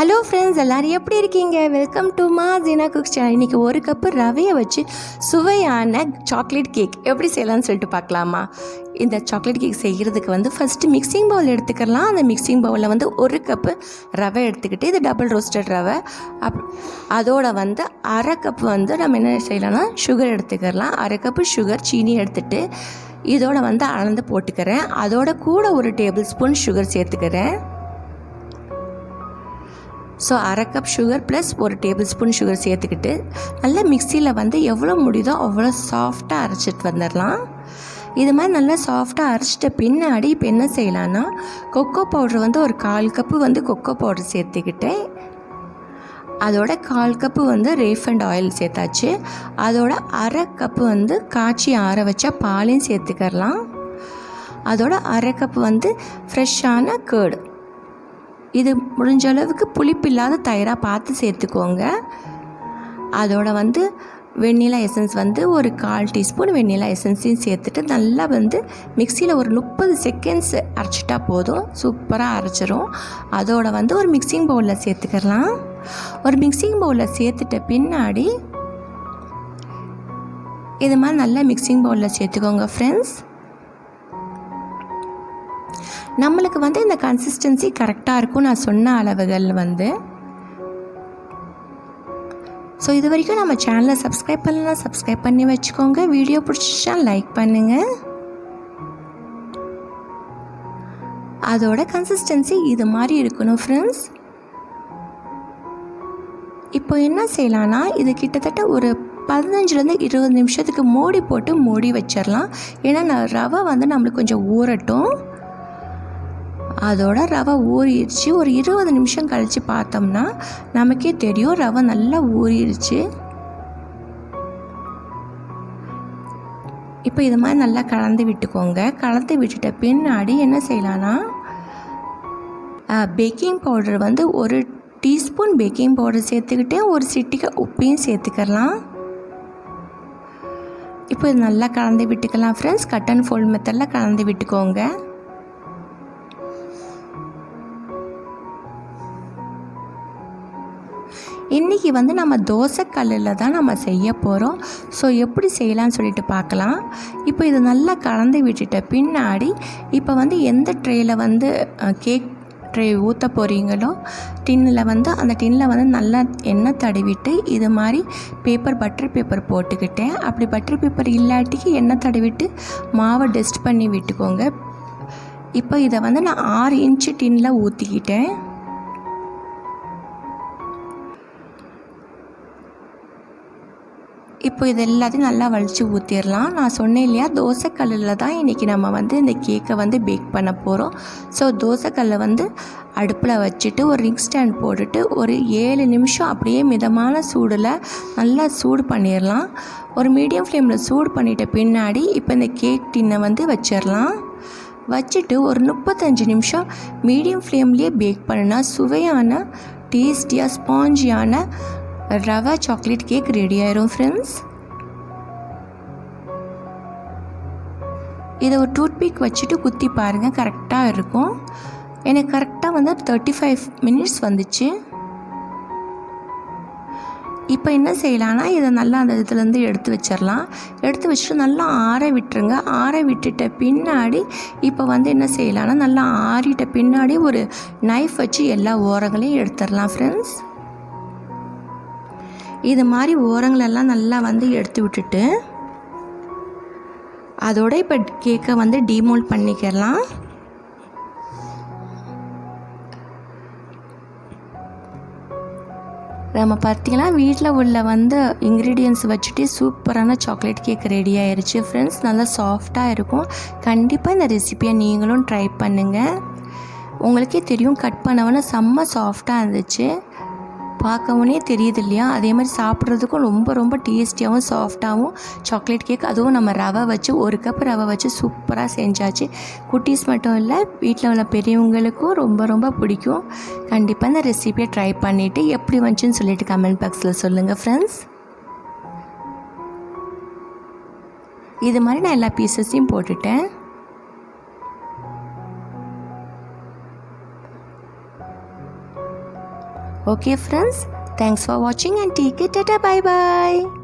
Hello friends எல்லோரும் எப்படி இருக்கீங்க? வெல்கம் டு மா ஜீனா குக் சேனல் இன்றைக்கி ஒரு கப்பு ரவையை வச்சு சுவையான சாக்லேட் கேக் எப்படி செய்யலாம்னு சொல்லிட்டு பார்க்கலாமா? இந்த சாக்லேட் கேக் செய்கிறதுக்கு வந்து ஃபஸ்ட்டு மிக்சிங் பவுல் எடுத்துக்கலாம். அந்த மிக்சிங் பவுலில் வந்து ஒரு கப்பு ரவை எடுத்துக்கிட்டு இது டபுள் ரோஸ்டட் ரவை. அப் அதோட வந்து அரை கப் வந்து நம்ம என்ன செய்யலாம்னா சுகர் எடுத்துக்கலாம். அரை கப்பு சுகர் சீனி எடுத்துகிட்டு இதோட வந்து அளந்து போட்டுக்கிறேன். அதோட கூட ஒரு டேபிள் ஸ்பூன் சுகர் சேர்த்துக்கிறேன். ஸோ அரை கப் சுகர் ப்ளஸ் ஒரு டேபிள் ஸ்பூன் சுகர் சேர்த்துக்கிட்டு நல்லா மிக்சியில் வந்து எவ்வளோ முடியுதோ அவ்வளோ சாஃப்டாக அரைச்சிட்டு வந்துடலாம் இது மாதிரி நல்லா சாஃப்டாக அரைச்சிட்ட பின்னாடி இப்போ என்ன செய்யலான்னா கொக்கோ பவுட்ரு வந்து ஒரு கால் கப்பு வந்து கொக்கோ பவுடர் சேர்த்துக்கிட்டேன் அதோட கால் கப்பு வந்து ரேஃபண்ட் ஆயில் சேர்த்தாச்சு. அதோட அரை கப்பு வந்து காய்ச்சி ஆற வச்சா பாலையும் சேர்த்துக்கலாம் அதோட அரை கப்பு வந்து ஃப்ரெஷ்ஷான கேர்டு இது முடிஞ்ச அளவுக்கு புளிப்பு இல்லாத தயிராக பார்த்து சேர்த்துக்கோங்க. அதோட வந்து வெண்ணிலா எசன்ஸ் வந்து ஒரு கால் டீஸ்பூன் வெண்ணிலா எசன்ஸையும் சேர்த்துட்டு நல்லா வந்து மிக்சியில் ஒரு முப்பது செகண்ட்ஸ் அரைச்சிட்டா போதும். சூப்பராக அரைச்சிரும். அதோட வந்து ஒரு மிக்சிங் பவுலில் சேர்த்துக்கலாம். ஒரு மிக்சிங் பவுலில் சேர்த்துட்ட பின்னாடி இது மாதிரி நல்லா மிக்சிங் பவுலில் சேர்த்துக்கோங்க ஃப்ரெண்ட்ஸ் நம்மளுக்கு வந்து இந்த கன்சிஸ்டன்சி கரெக்டாக இருக்கும் நான் சொன்ன அளவுகள் வந்து ஸோ இது வரைக்கும் நம்ம சேனலை சப்ஸ்கிரைப் பண்ணலாம் சப்ஸ்கிரைப் பண்ணி வச்சுக்கோங்க. வீடியோ பிடிச்சிச்சா லைக் பண்ணுங்கள் அதோட கன்சிஸ்டன்சி இது மாதிரி இருக்கணும் ஃப்ரெண்ட்ஸ் இப்போ என்ன செய்யலான்னா இது கிட்டத்தட்ட ஒரு பதினஞ்சுலேருந்து இருபது நிமிஷத்துக்கு மூடி போட்டு மூடி வச்சிடலாம். ஏன்னா நான் ரவை வந்து நம்மளுக்கு கொஞ்சம் ஊறட்டும். அதோட ரவை ஊறிடுச்சு. ஒரு இருபது நிமிஷம் கழித்து பார்த்தோம்னா நமக்கே தெரியும் ரவை நல்லா ஊறிடுச்சு. இப்போ இது மாதிரி நல்லா கலந்து விட்டுக்கோங்க. கலந்து விட்டுட்ட பின்னாடி என்ன செய்யலான்னா பேக்கிங் பவுடர் வந்து ஒரு டீஸ்பூன் பேக்கிங் பவுடர் சேர்த்துக்கிட்டு ஒரு சிட்டிக்க உப்பையும் சேர்த்துக்கலாம். இப்போ இது நல்லா கலந்து விட்டுக்கலாம் ஃப்ரெண்ட்ஸ் கட் அண்ட் ஃபோல்ட் மெத்தடில் கலந்து விட்டுக்கோங்க. இன்றைக்கி வந்து நம்ம தோசைக்கல்லில் தான் நம்ம செய்ய போகிறோம் ஸோ எப்படி செய்யலாம்னு சொல்லிட்டு பார்க்கலாம். இப்போ இது நல்லா கலந்து விட்டுட்ட பின்னாடி இப்போ வந்து எந்த ட்ரேயில் வந்து கேக் ட்ரே ஊற்ற போகிறீங்களோ டின்னில் வந்து அந்த டின்னில் வந்து நல்லா எண்ணெய் தடவிட்டு இது மாதிரி பேப்பர் பட்டர் பேப்பர் போட்டுக்கிட்டேன். அப்படி பட்டர் பேப்பர் இல்லாட்டிக்கு எண்ணெய் தடவிட்டு மாவை டெஸ்ட் பண்ணி விட்டுக்கோங்க. இப்போ இதை வந்து நான் ஆறு இன்ச்சு டின்னில் ஊற்றிக்கிட்டேன் இப்போ இது எல்லாத்தையும் நல்லா வலித்து ஊற்றிடலாம் நான் சொன்னேன் இல்லையா தோசைக்கல்லில் தான் இன்றைக்கி நம்ம வந்து இந்த கேக்கை வந்து பேக் பண்ண போகிறோம் ஸோ தோசைக்கல்லை வந்து அடுப்பில் வச்சுட்டு ஒரு ரிங் ஸ்டாண்ட் போட்டுட்டு ஒரு ஏழு நிமிஷம் அப்படியே மிதமான சூடில் நல்லா சூடு பண்ணிடலாம் ஒரு மீடியம் ஃப்ளேமில் சூடு பண்ணிட்ட பின்னாடி இப்போ இந்த கேக் டின்னை வந்து வச்சிடலாம் வச்சுட்டு ஒரு முப்பத்தஞ்சு நிமிஷம் மீடியம் ஃப்ளேம்லேயே பேக் பண்ணினா சுவையான டேஸ்டியாக ஸ்பாஞ்சியான ரவா சாக்லேட் கேக் ரெடி ஆயிரும் ஃப்ரெண்ட்ஸ் இதை ஒரு டூத்பிக் வச்சுட்டு குத்தி பாருங்கள் கரெக்டாக இருக்கும். எனக்கு கரெக்டாக வந்து தேர்ட்டி ஃபைவ் மினிட்ஸ் வந்துச்சு. இப்போ என்ன செய்யலான்னா இதை நல்லா அந்த இதுலேருந்து எடுத்து வச்சிடலாம். எடுத்து வச்சுட்டு நல்லா ஆற விட்டுருங்க. ஆற விட்டுட்ட பின்னாடி இப்போ வந்து என்ன செய்யலான்னா நல்லா ஆறிட்ட பின்னாடி ஒரு நைஃப் வச்சு எல்லா ஓரங்களையும் எடுத்துடலாம் ஃப்ரெண்ட்ஸ் இது மாதிரி ஓரங்களெல்லாம் நல்லா வந்து எடுத்து விட்டுட்டு அதோட இப்போ கேக்கை வந்து டீமோல்ட் பண்ணிக்கலாம். நம்ம பார்த்தீங்கன்னா வீட்டில் உள்ள வந்து இன்க்ரீடியன்ஸ் வச்சுட்டு சூப்பரான சாக்லேட் கேக் ரெடி ஆயிடுச்சு ஃப்ரெண்ட்ஸ் நல்லா சாஃப்டாக இருக்கும். கண்டிப்பாக இந்த ரெசிப்பியை நீங்களும் ட்ரை பண்ணுங்கள் உங்களுக்கே தெரியும் கட் பண்ணவொன்னே செம்ம சாஃப்டாக இருந்துச்சு. பார்க்கவுனே தெரியுது இல்லையா அதே மாதிரி சாப்பிட்றதுக்கும் ரொம்ப ரொம்ப டேஸ்டியாகவும் சாஃப்டாகவும் சாக்லேட் கேக். அதுவும் நம்ம ரவை வச்சு ஒரு கப் ரவை வச்சு சூப்பராக செஞ்சாச்சு. குட்டீஸ் மட்டும் இல்லை வீட்டில் உள்ள பெரியவங்களுக்கும் ரொம்ப ரொம்ப பிடிக்கும். கண்டிப்பாக இந்த ரெசிபியை ட்ரை பண்ணிவிட்டு எப்படி வந்துச்சுன்னு சொல்லிட்டு கமெண்ட் பாக்ஸில் சொல்லுங்கள் ஃப்ரெண்ட்ஸ் இது மாதிரி நான் எல்லா பீசஸையும் போட்டுட்டேன். Okay friends, thanks for watching and take it. Tata bye bye.